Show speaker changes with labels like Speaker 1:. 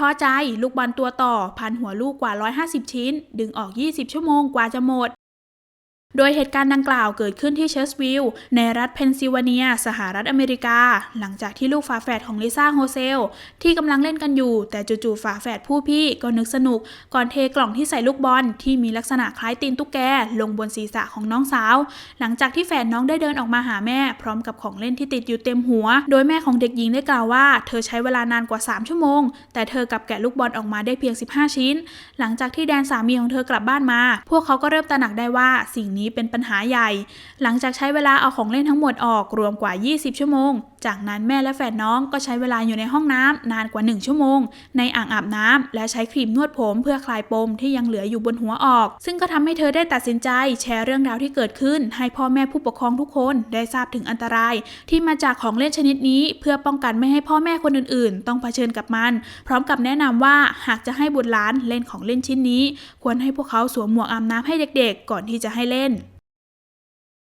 Speaker 1: ท้อใจ ลูกบอลตัวต่อ พันหัวลูกกว่า 150 ชิ้น ดึงออก 20 ชั่วโมงกว่าจะหมด โดยเหตุการณ์ดังกล่าวเกิดขึ้นที่เชสวิลล์ในรัฐเพนซิลเวเนีย สหรัฐอเมริกา หลังจากที่ลูกฝาแฝดของลิซ่าโฮเซล ที่กำลังเล่นกันอยู่ แต่จู่ๆฝาแฝดผู้พี่ก็นึกสนุก ก่อนเทกล่องที่ใส่ลูกบอลที่มีลักษณะคล้ายตีนตุ๊กแก ลงบนศีรษะของน้องสาว หลังจากที่แฝดน้องได้เดินออกมาหาแม่ พร้อมกับของเล่นที่ติดอยู่เต็มหัว โดยแม่ของเด็กหญิงได้กล่าวว่า เธอใช้เวลานานกว่า 3 ชั่วโมง แต่เธอกลับแกะลูกบอลออกมาได้เพียง 15 ชิ้น หลังจากที่แดนสามีของเธอกลับบ้านมา พวกเขาก็เริ่มตระหนักได้ว่าสิ่งนี้เป็นปัญหาใหญ่ หลังจากใช้เวลาเอาของเล่นทั้งหมดออกรวมกว่า 20 ชั่วโมง จากนั้นแม่และแฝดน้องก็ใช้เวลาอยู่ในห้องน้ำนานกว่า 1 ชั่วโมง ในอ่างอาบน้ำและใช้ครีมนวดผมเพื่อคลายปมที่ยังเหลืออยู่บนหัวออก ซึ่งก็ทำให้เธอได้ตัดสินใจ แชร์เรื่องราวที่เกิดขึ้น ให้พ่อแม่ผู้ปกครองทุกคนได้ทราบถึงอันตราย ที่มาจากของเล่นชนิดนี้ เพื่อป้องกันไม่ให้พ่อแม่คนอื่น ๆ ต้องเผชิญกับมัน พร้อมกับแนะนำว่าหากจะให้บุตรหลานเล่นของเล่นชิ้นนี้ ควรให้พวกเขาสวมหมวกอาบน้ำให้เด็ก ๆ ก่อนที่จะให้เล่น